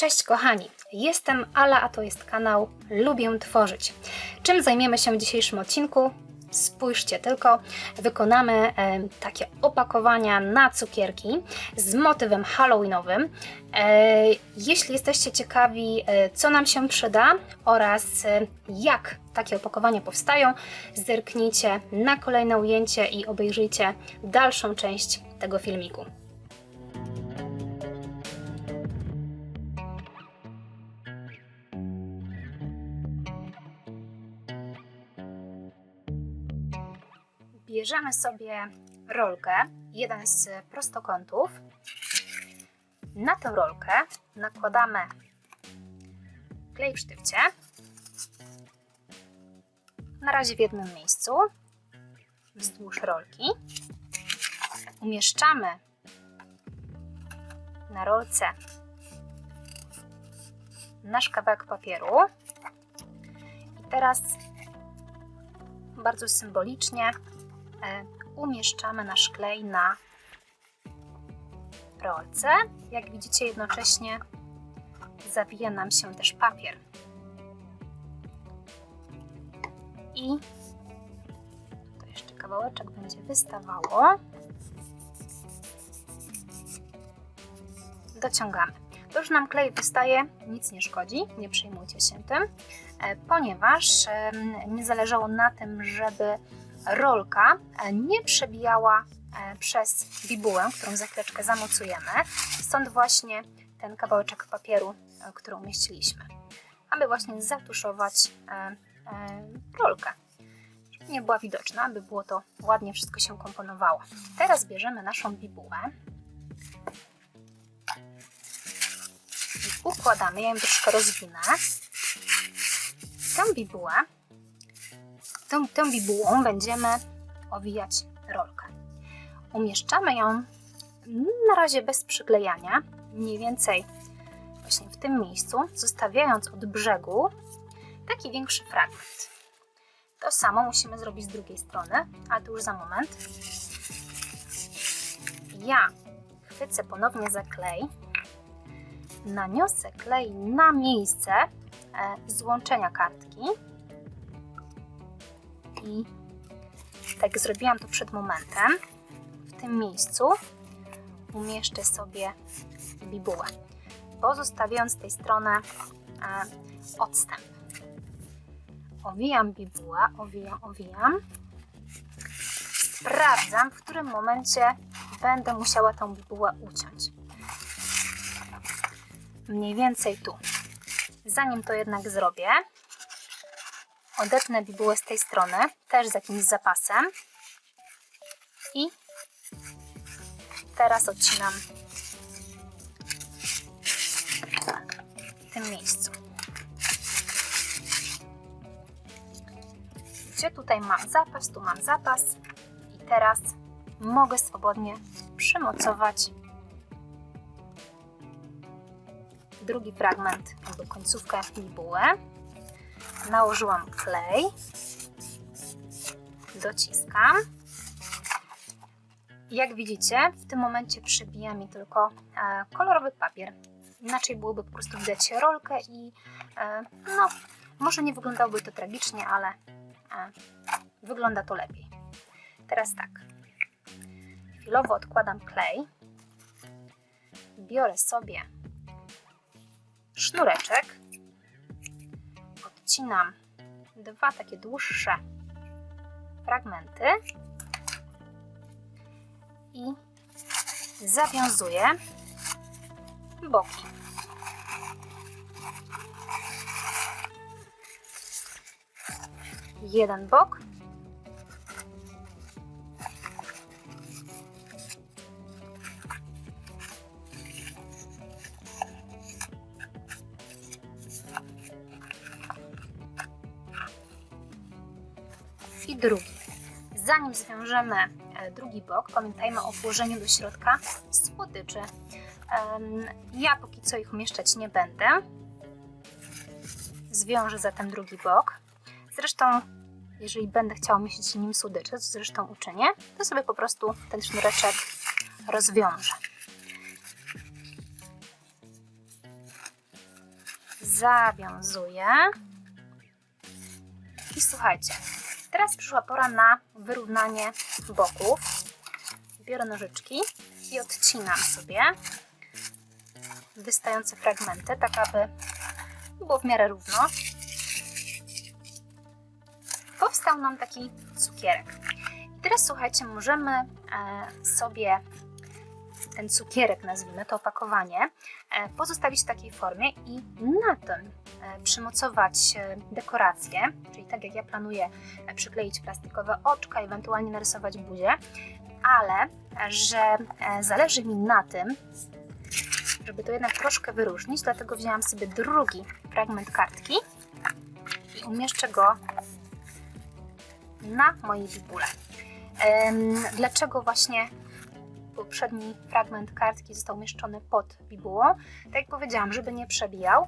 Cześć kochani, jestem Ala, a to jest kanał Lubię Tworzyć. Czym zajmiemy się w dzisiejszym odcinku? Spójrzcie tylko, wykonamy e, takie opakowania na cukierki z motywem halloweenowym. E, jeśli jesteście ciekawi, e, co nam się przyda oraz e, jak takie opakowania powstają, zerknijcie na kolejne ujęcie i obejrzyjcie dalszą część tego filmiku. Bierzemy sobie rolkę, jeden z prostokątów. Na tę rolkę nakładamy klej w sztywcie. Na razie w jednym miejscu, wzdłuż rolki. Umieszczamy na rolce nasz kawałek papieru. I teraz bardzo symbolicznie umieszczamy nasz klej na rolce. Jak widzicie, jednocześnie zawija nam się też papier. I to jeszcze kawałeczek będzie wystawało. Dociągamy. To już nam klej wystaje, nic nie szkodzi, nie przejmujcie się tym, e, ponieważ nie zależało na tym, żeby rolka e, nie przebijała e, przez bibułę, którą za chwileczkę zamocujemy. Stąd właśnie ten kawałeczek papieru, e, który umieściliśmy, aby właśnie zatuszować rolkę. Nie była widoczna, aby było to ładnie wszystko się komponowało. Teraz bierzemy naszą bibułę i układamy. Ja ją troszkę rozwinę. Tę bibułę tą, tą bibułą będziemy owijać rolkę. Umieszczamy ją na razie bez przyklejania, mniej więcej właśnie w tym miejscu, zostawiając od brzegu taki większy fragment. To samo musimy zrobić z drugiej strony, ale to już za moment. Ja chwycę ponownie za klej, naniosę klej na miejsce e, złączenia kartki i tak zrobiłam to przed momentem, w tym miejscu umieszczę sobie bibułę, pozostawiając tej strony e, odstęp. Owijam bibułę, owijam, owijam. Sprawdzam, w którym momencie będę musiała tą bibułę uciąć. Mniej więcej tu. Zanim to jednak zrobię, odetnę bibułę z tej strony, też z jakimś zapasem. I teraz odcinam w tym miejscu. Gdzie tutaj mam zapas, tu mam zapas. I teraz mogę swobodnie przymocować drugi fragment, jakby końcówkę bibuły nałożyłam klej, dociskam. Jak widzicie, w tym momencie przybija mi tylko e, kolorowy papier. Inaczej byłoby po prostu widać rolkę i e, no, może nie wyglądałoby to tragicznie, ale e, wygląda to lepiej. Teraz tak. Chwilowo odkładam klej. Biorę sobie sznureczek odcinam dwa takie dłuższe fragmenty i zawiązuję boki. Jeden bok Zwiążemy e, drugi bok, pamiętajmy o włożeniu do środka słodyczy. Ja póki co ich umieszczać nie będę. Zwiążę zatem drugi bok. Zresztą, jeżeli będę chciała umieścić nim słodycze, co zresztą uczynię, to sobie po prostu ten sznureczek rozwiążę. zawiązuję. I słuchajcie, teraz przyszła pora na wyrównanie boków. Biorę nożyczki i odcinam sobie wystające fragmenty, tak aby było w miarę równo. Powstał nam taki cukierek. I teraz słuchajcie, możemy e, sobie ten cukierek, nazwijmy to opakowanie, e, pozostawić w takiej formie i na tym przymocować e, dekoracje, czyli tak jak ja planuję e, przykleić plastikowe oczka, ewentualnie narysować buzię, ale e, że e, zależy mi na tym, żeby to jednak troszkę wyróżnić, dlatego wzięłam sobie drugi fragment kartki i umieszczę go na mojej bibule. Dlaczego właśnie poprzedni fragment kartki został umieszczony pod bibułą? Tak jak powiedziałam, żeby nie przebijał,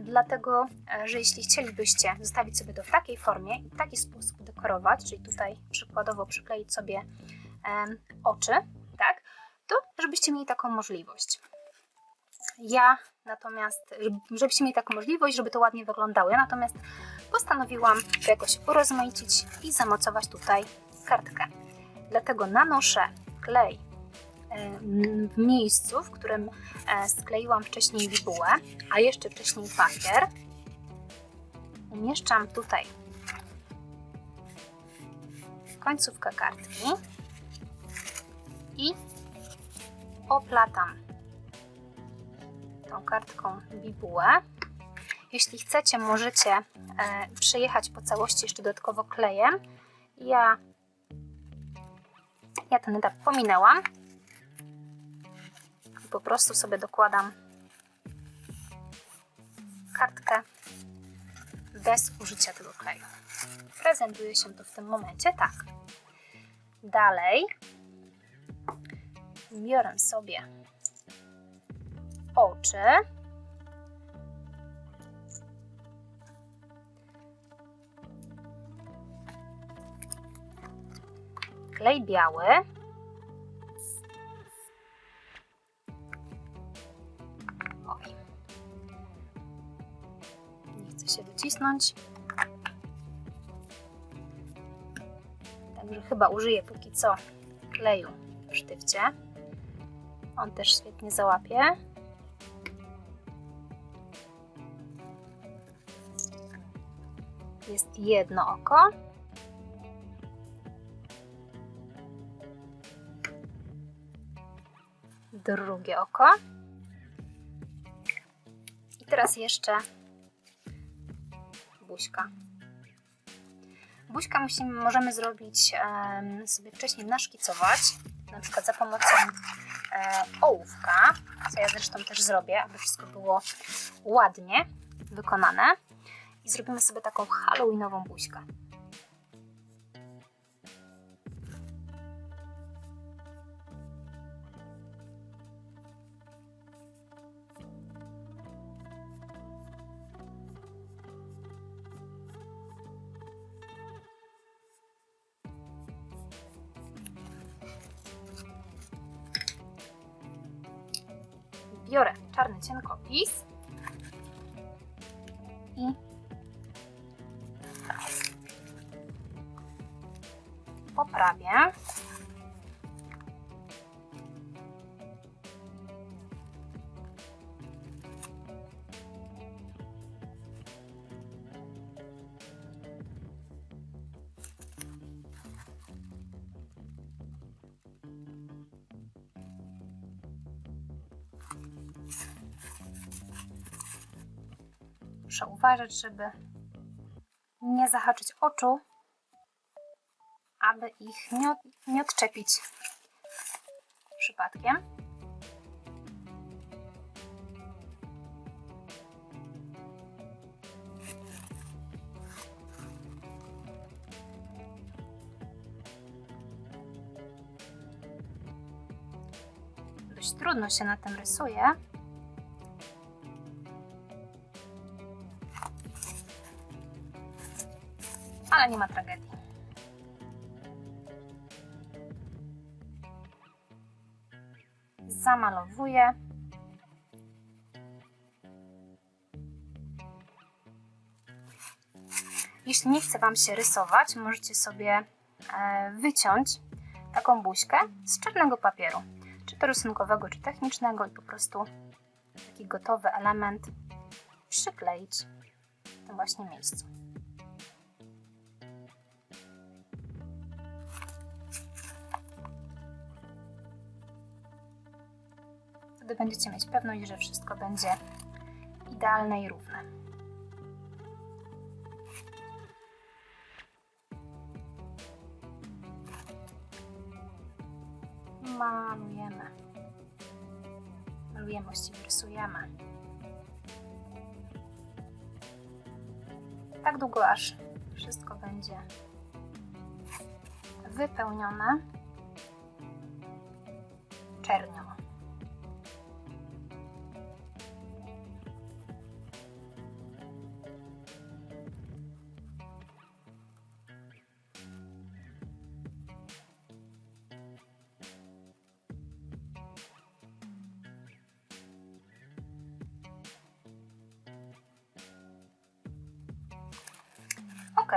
dlatego, e, że jeśli chcielibyście zostawić sobie to w takiej formie i w taki sposób dekorować, czyli tutaj przykładowo przykleić sobie oczy, tak, to żebyście mieli taką możliwość. Ja natomiast, żeby- żebyście mieli taką możliwość, żeby to ładnie wyglądało, ja natomiast postanowiłam to jakoś urozmaicić i zamocować tutaj kartkę. Dlatego nanoszę klej em, w miejscu, w którym e, skleiłam wcześniej bibułę, a jeszcze wcześniej papier. Umieszczam tutaj końcówkę kartki i oplatam tą kartką bibułę. Jeśli chcecie, możecie e, przejechać po całości jeszcze dodatkowo klejem. Ja, ja ten etap pominęłam i po prostu sobie dokładam kartkę bez użycia tego kleju. Prezentuje się to w tym momencie tak. Dalej biorę sobie oczy. Klej biały. Oj. Nie chce się wycisnąć. Także chyba użyję póki co kleju w sztywcie. On też świetnie załapie. Jest jedno oko. Drugie oko. I teraz jeszcze buźka. Buźka musimy, możemy zrobić sobie wcześniej naszkicować, na przykład za pomocą e, ołówka, co ja zresztą też zrobię, aby wszystko było ładnie wykonane. I zrobimy sobie taką halloweenową buźkę. Poprawię. Muszę uważać, żeby nie zahaczyć oczu, ich nie, od, nie odczepić przypadkiem. Dość trudno się na tym rysuje. ale nie ma tragedii. potrzebuję. Jeśli nie chce Wam się rysować, możecie sobie e, wyciąć taką buźkę z czarnego papieru, czy to rysunkowego, czy technicznego i po prostu taki gotowy element przykleić w tym właśnie miejscu. Będziecie mieć pewność, że wszystko będzie idealne i równe. Malujemy. Malujemy, właściwie rysujemy. Tak długo, aż wszystko będzie wypełnione Ok,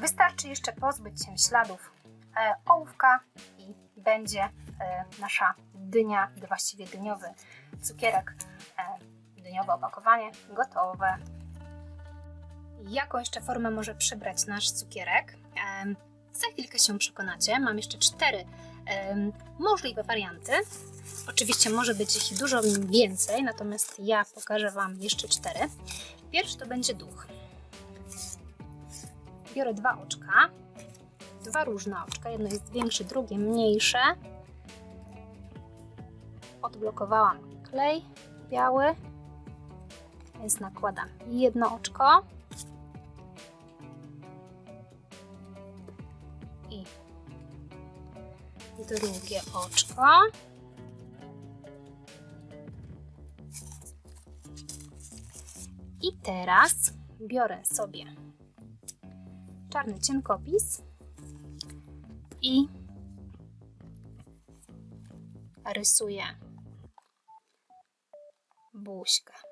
wystarczy jeszcze pozbyć się śladów e, ołówka i będzie e, nasza dynia, właściwie dyniowy cukierek, e, dyniowe opakowanie gotowe. Jaką jeszcze formę może przybrać nasz cukierek? E, za chwilkę się przekonacie. Mam jeszcze cztery e, możliwe warianty. Oczywiście może być ich dużo więcej, natomiast ja pokażę Wam jeszcze cztery. Pierwszy to będzie duch biorę dwa oczka, dwa różne oczka, jedno jest większe, drugie mniejsze. Odblokowałam klej biały, więc nakładam jedno oczko i drugie oczko. I teraz biorę sobie czarny cienkopis i rysuję buźkę.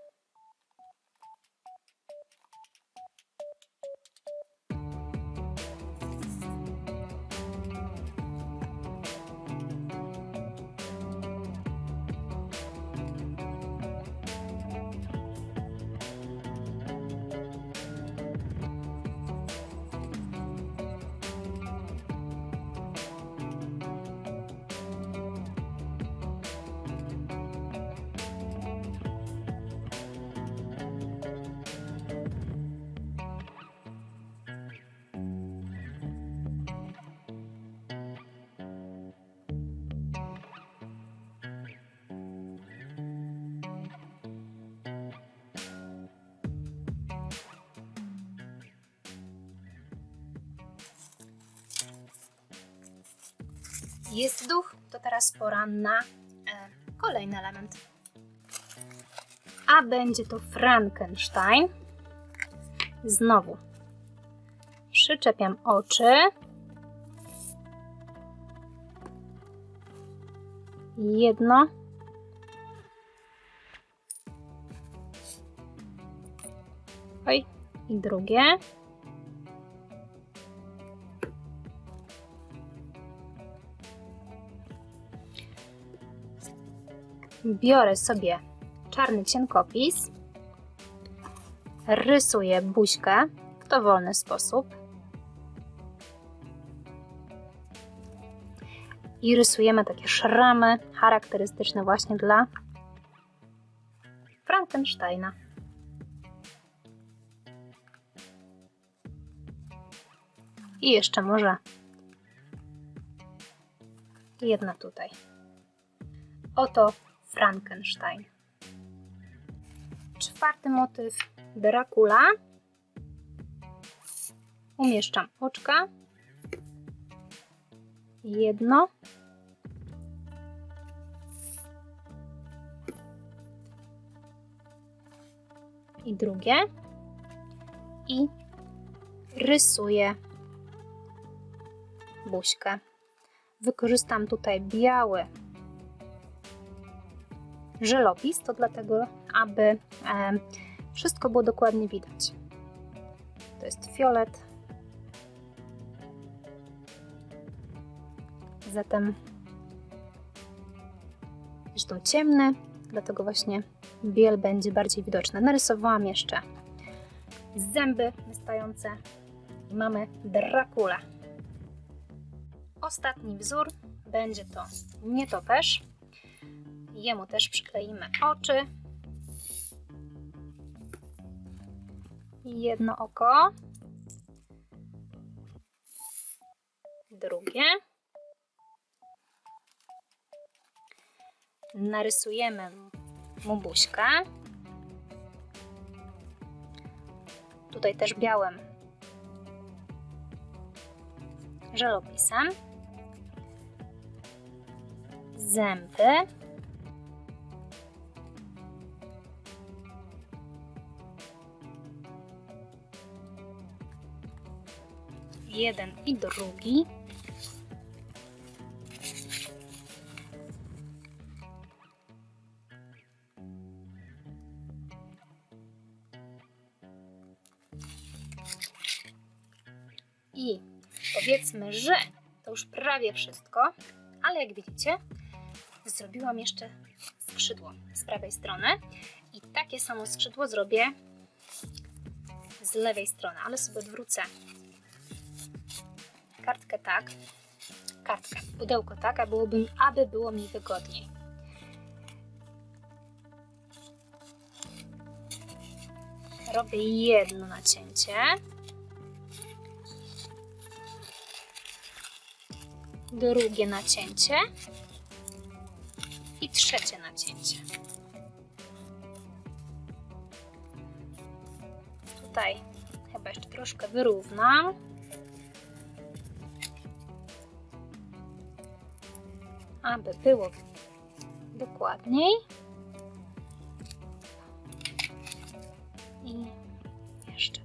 Jest duch, to teraz pora na e, kolejny element. A będzie to Frankenstein. Znowu przyczepiam oczy. Jedno. Oj, i drugie. Biorę sobie czarny cienkopis, rysuję buźkę w dowolny sposób i rysujemy takie szramy charakterystyczne właśnie dla Frankensteina. I jeszcze może jedna tutaj. Oto Frankenstein. Czwarty motyw Dracula. Umieszczam oczka. Jedno. I drugie. I rysuję buźkę. Wykorzystam tutaj biały żelopis, to dlatego, aby e, wszystko było dokładnie widać. To jest fiolet. Zatem zresztą ciemny, dlatego właśnie biel będzie bardziej widoczna. Narysowałam jeszcze zęby wystające i mamy Dracula. Ostatni wzór będzie to nietoperz. Jemu też przykleimy oczy. Jedno oko. Drugie. Narysujemy mu buźkę. Tutaj też białym żelopisem. Zęby. Jeden i drugi. I powiedzmy, że to już prawie wszystko, ale jak widzicie, zrobiłam jeszcze skrzydło z prawej strony i takie samo skrzydło zrobię z lewej strony, ale sobie odwrócę kartkę tak, kartkę, pudełko tak, aby, byłoby, aby było mi wygodniej. Robię jedno nacięcie. drugie nacięcie i trzecie nacięcie. Tutaj chyba jeszcze troszkę wyrównam. Aby było dokładniej. I jeszcze.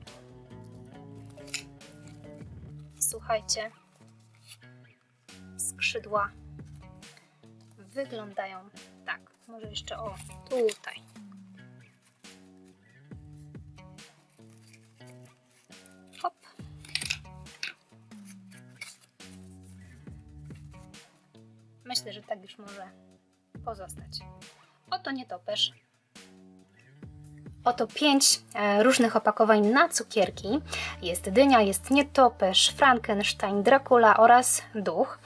Słuchajcie, skrzydła wyglądają tak. Może jeszcze o tutaj. Już może pozostać. Oto nietoperz. Oto pięć e, różnych opakowań na cukierki. Jest dynia, jest nietoperz, Frankenstein, Dracula oraz duch.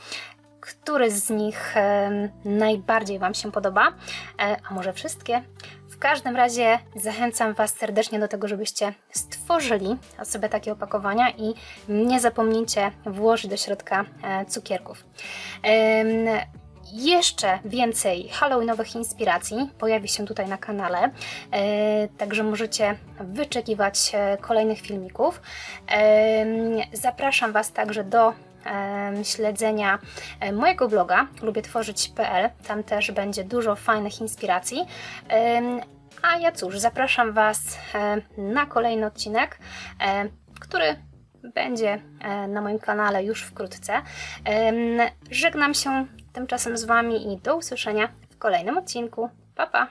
Który z nich e, najbardziej Wam się podoba? E, a może wszystkie? W każdym razie zachęcam Was serdecznie do tego, żebyście stworzyli sobie takie opakowania i nie zapomnijcie włożyć do środka cukierków. Jeszcze więcej halloweenowych inspiracji pojawi się tutaj na kanale, e, także możecie wyczekiwać e, kolejnych filmików. Em, Zapraszam Was także do śledzenia e, mojego bloga lubietworzyć.pl. Tam też będzie dużo fajnych inspiracji. A ja cóż, zapraszam Was e, na kolejny odcinek, e, który będzie e, na moim kanale już wkrótce. Żegnam się tymczasem z Wami i do usłyszenia w kolejnym odcinku. Pa, pa!